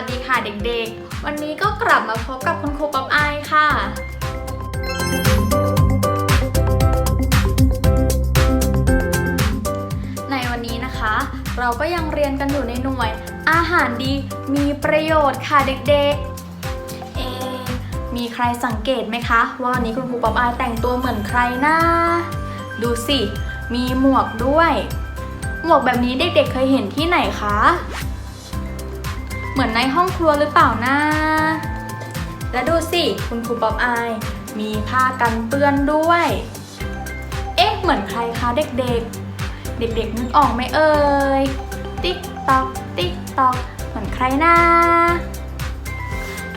วัสดีค่ะเด็กๆ วันนี้ก็กลับมาพบกับคุณครูป๊อปอายค่ะ ในวันนี้นะคะ เราก็ยังเรียนกันอยู่ในหน่วย อาหารดีมีประโยชน์ค่ะเด็กๆ เอ มีใครสังเกตไหมคะ ว่าวันนี้คุณครูป๊อปอายแต่งตัวเหมือนใครนะ ดูสิ มีหมวกด้วย หมวกแบบนี้เด็กๆเคยเห็นที่ไหนคะ เหมือนในห้องครัวหรือเปล่านะ และดูสิ คุณครูป๊อปอาย มีผ้ากันเปื้อนด้วย เอ๊ะ เหมือนใครคะเด็กๆ เด็กๆนึกออกไหมเอ่ย ติ๊กตอก ติ๊กตอก เหมือนใครนะ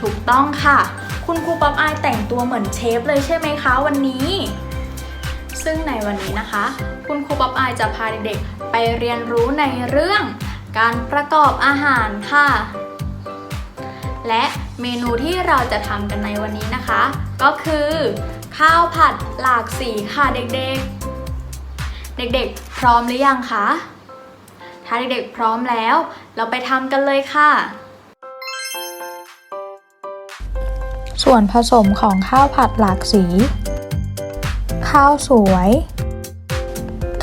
ถูกต้องค่ะ คุณครูป๊อปอายแต่งตัวเหมือนเชฟเลยใช่ไหมคะวันนี้ซึ่งในวันนี้นะคะ คุณครูป๊อปอายจะพาเด็กๆไปเรียนรู้ในเรื่อง การประกอบอาหารค่ะ และเมนูที่เราจะทำกันในวันนี้นะคะ ก็คือ ข้าวผัดหลากสีค่ะเด็กๆ เด็กๆ พร้อมหรือยังคะ ถ้าเด็กๆ พร้อมแล้ว เราไปทำกันเลยค่ะ ส่วนผสมของข้าวผัดหลากสี ข้าวสวย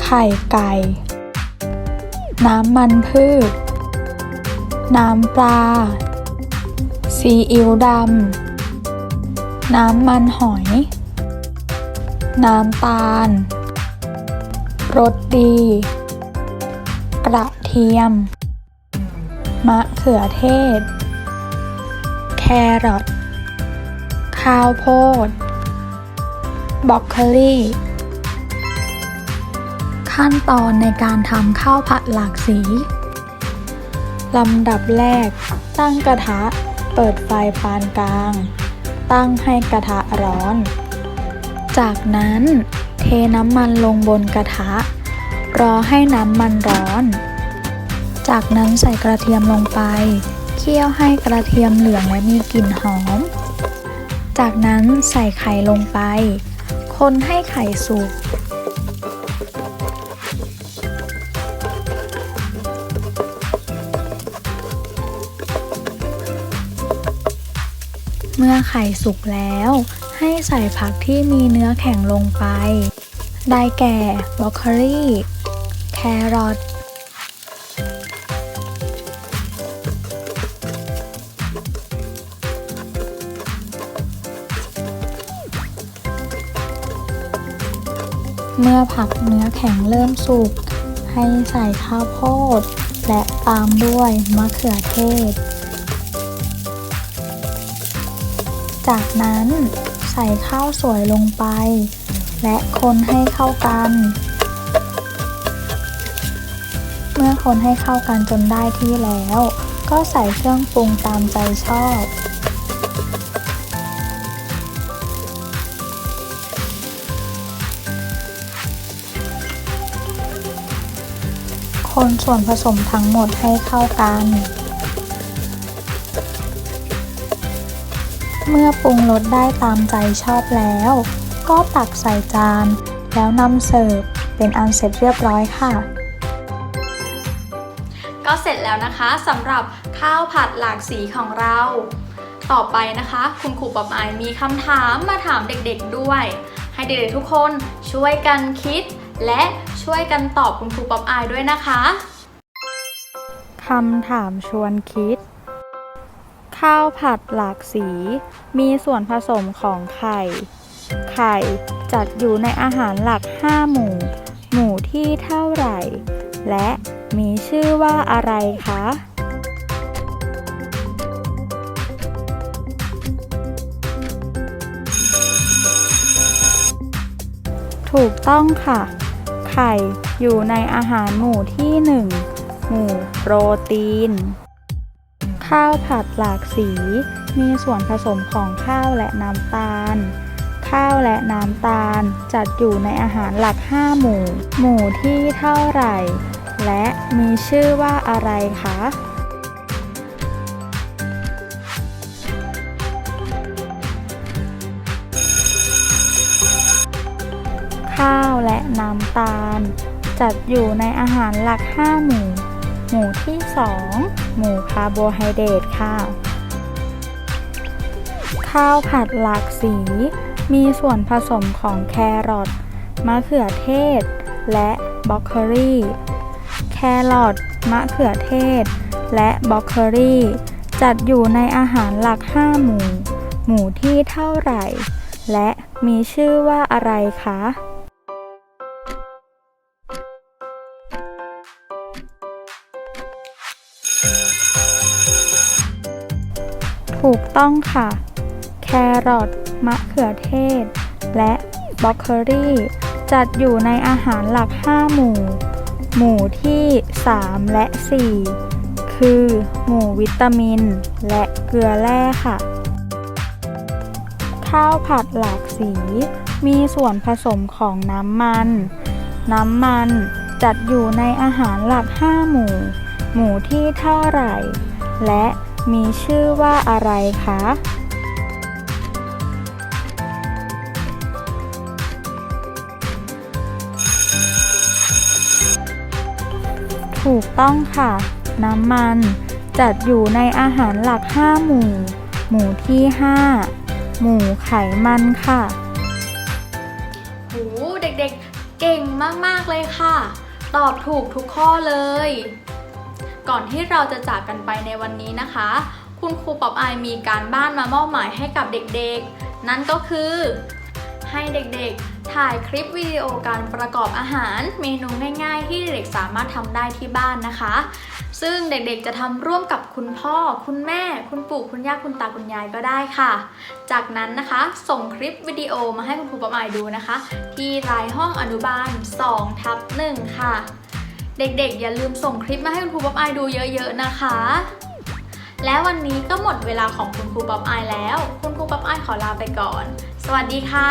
ไข่ไก่ น้ำมันพืช น้ำปลา ซีอิ๊วดำ น้ำมันหอย น้ำตาล รสดี กระเทียม มะเขือเทศ แครอท ข้าวโพดบรอกโคลีขั้นตอนในการทำข้าวผัดหลากสีลำดับแรกตั้งกระทะ เปิดไฟปานกลาง ตั้งให้กระทะร้อน จากนั้นเทน้ำมันลงบนกระทะ รอให้น้ำมันร้อน จากนั้นใส่กระเทียมลงไปเคี่ยวให้กระเทียมเหลืองและมีกลิ่นหอม จากนั้นใส่ไข่ลงไป คนให้ไข่สุก เมื่อไข่สุกแล้ว ให้ใส่ผักที่มีเนื้อแข็งลงไป ได้แก่บรอกโคลีแครอทเมื่อผักเนื้อแข็งเริ่มสุก ให้ใส่ข้าวโพด และตามด้วยมะเขือเทศ จากนั้นใส่ข้าวสวยลงไป และคนให้เข้ากัน เมื่อคนให้เข้ากันจนได้ที่แล้ว ก็ใส่เครื่องปรุงตามใจชอบคนส่วนผสมทั้งหมดให้เข้ากัน เมื่อปรุงรสได้ตามใจชอบแล้ว ก็ตักใส่จาน แล้วนำเสิร์ฟเป็นอันเสร็จเรียบร้อยค่ะ ก็เสร็จแล้วนะคะสำหรับข้าวผัดหลากสีของเรา ต่อไปนะคะ คุณครูป๊อปอายมีคำถามมาถามเด็กๆด้วย ให้เด็กๆทุกคนช่วยกันคิด และช่วยกันตอบคุณครูป๊อปอายด้วยนะคะคำถามชวนคิด ข้าวผัดหลากสี มีส่วนผสมของไข่ ไข่จัดอยู่ในอาหารหลัก 5 หมู่ หมู่ที่เท่าไหร่ และมีชื่อว่าอะไรคะ ถูกต้องค่ะ ไข่อยู่ในอาหารหมู่ที่ 1 หมู่โปรตีน ข้าวผัดหลากสี มีส่วนผสมของข้าวและน้ำตาล ข้าวและน้ำตาลจัดอยู่ในอาหารหลัก 5 หมู่ หมู่ที่เท่าไหร่ และมีชื่อว่าอะไรคะข้าวและน้ำตาล จัดอยู่ในอาหารหลัก 5 หมู่ หมู่ที่ 2 หมู่คาร์โบไฮเดรตค่ะ ข้าวผัดหลากสี มีส่วนผสมของแครอทมะเขือเทศ และบล็อกโคลีแครอทมะเขือเทศ และบล็อกโคลีจัดอยู่ในอาหารหลัก 5 หมู่ หมู่ที่เท่าไหร่ และมีชื่อว่าอะไรคะ ถูกต้องค่ะ แครอท มะเขือเทศ และบล็อกโคลีจัดอยู่ในอาหารหลัก 5 หมู่ หมู่ที่ 3 และ 4 คือหมู่วิตามิน และเกลือแร่ค่ะ ข้าวผัดหลากสี มีส่วนผสมของน้ำมัน น้ำมันจัดอยู่ในอาหารหลัก 5 หมู่ หมู่ที่เท่าไหร่ และ มีชื่อว่าอะไรคะ ถูกต้องค่ะ น้ำมัน จัดอยู่ในอาหารหลัก 5 หมู่ หมู่ที่ 5 หมู่ไขมันค่ะหูเด็กๆ เก่งมาก ๆ เลยค่ะ ตอบถูกทุกข้อเลย ก่อนที่เราจะจากกันไปในวันนี้นะคะ คุณครูป๊อบอายมีการบ้านมามอบหมายให้กับเด็กๆ นั่นก็คือ ให้เด็กๆ ถ่ายคลิปวิดีโอการประกอบอาหาร เมนูง่ายๆ ที่เด็กสามารถทำได้ที่บ้านนะคะ ซึ่งเด็กๆจะทำร่วมกับคุณพ่อ คุณแม่ คุณปู่คุณย่าคุณตาคุณยายก็ได้ค่ะ จากนั้นนะคะ ส่งคลิปวิดีโอมาให้คุณครูประมายดูนะคะ ที่รายห้องอนุบาล2ทับ1ค่ะ เด็กๆ อย่าลืมส่งคลิปมาให้คุณครูป๊อปอายดูเยอะๆนะคะ และวันนี้ก็หมดเวลาของคุณครูป๊อปอายแล้ว คุณครูป๊อปอายขอลาไปก่อน สวัสดีค่ะ